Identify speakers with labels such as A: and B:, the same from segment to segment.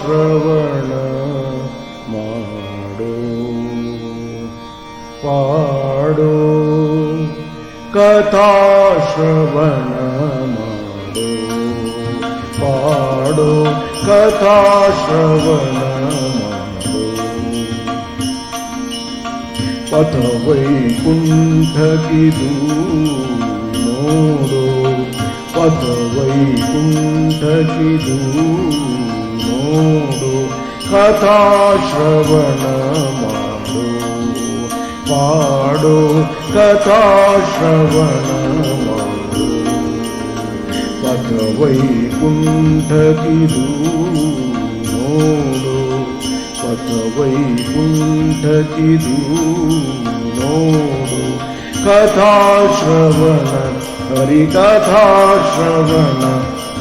A: श्रवण माडो पाडो कथा श्रवण मा ಪಾಡು ಕಥಾಶ್ರವಣ ಮಾಡು. ಪಥ ವೈಕುಂಠಗಿದು ನೋಡು. ಪಥ ವೈಕುಂಠಗಿದು ನೋಡು. ಕಥಾಶ್ರವಣ ಮಾಡು. ಪಾಡು ಕಥಾಶ್ರವಣ वै पथ किण्ठ कथाश्रवण हरिकथाश्रवण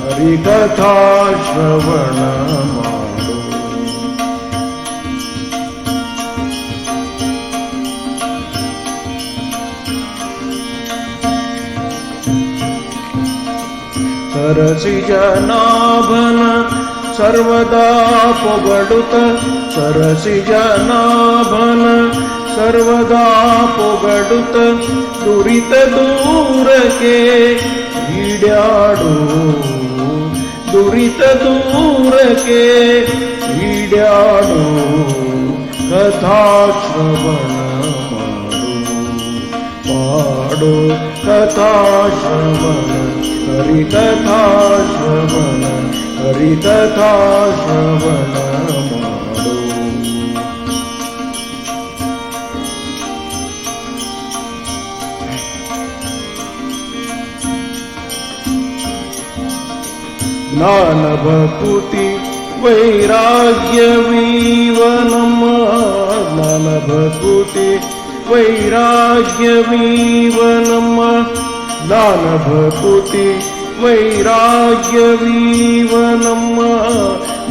A: हरिकथाश्रवण मा। ಹರಿಕಥಾಶ್ರವಣ ಹರಿಕಥಾಶ್ರವಣ ಮಾಡು ಸರಸಿ ಜನಾಭನ ಸರ್ವದಾ ಪೊಗಡುತ್ತ ಸರಸಿ ಜನಾಭನ ಸರ್ವದಾ ಪೊಗಡುತ್ತ ದುರಿತ ದೂರಕ್ಕೆ ಈಡ್ಯಾಡು ದುರಿತ ದೂರಕ್ಕೆ ಈಡ್ಯಾಡು ಕಥಾಶ್ರವಣ શ્રવણ હરિ કથા શ્રવણ હરિ કથા શ્રવણ જ્ઞાન ભકુતિ વૈરાગ્ય વિવનમ જ્ઞાન ભકુતિ વૈરાગ્ય વિવનમ नभपुते वैराग्यवीवनम्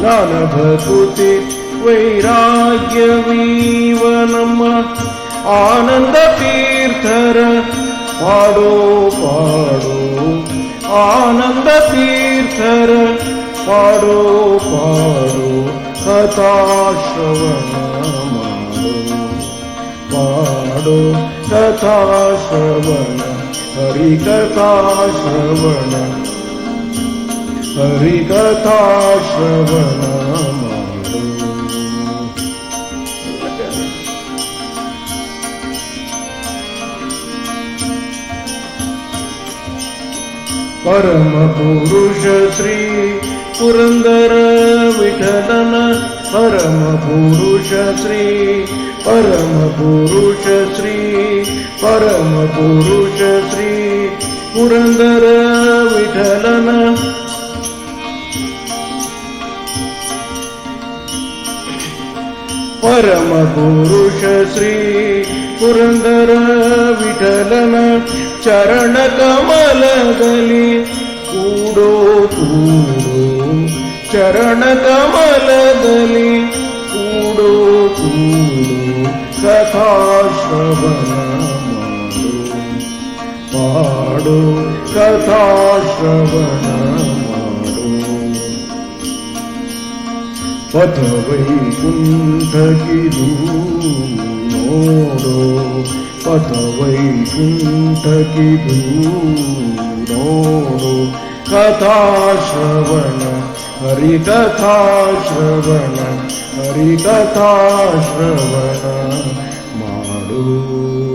A: नानभपुते वैराग्यवीवनम् आनन्दतीर्थर पाडो पाडो। आनन्दतीर्थर पाडो पाडो। तथा पाडो कथाश्रवण હરિકથા શ્રવણ. હરિકથા શ્રવણ પરમ પુરુષ શ્રી પુરંદર વિઠલન પરમ પુરુષ શ્રી, પરમ પુરુષ શ્રી परम पुरुष श्री पुरंदर विठलन परम पुरुष श्री पुरंदर विठलन चरण कमलदली कूडो कूडो चरण कमलदली कूडो कूडो कथा श्रवण कथा श्रवण माडो अथवै कुण्ठ कि अथवै कुण्ठ की धूरो कथा श्रवण हरि कथा श्रवण हरि श्रवण माडो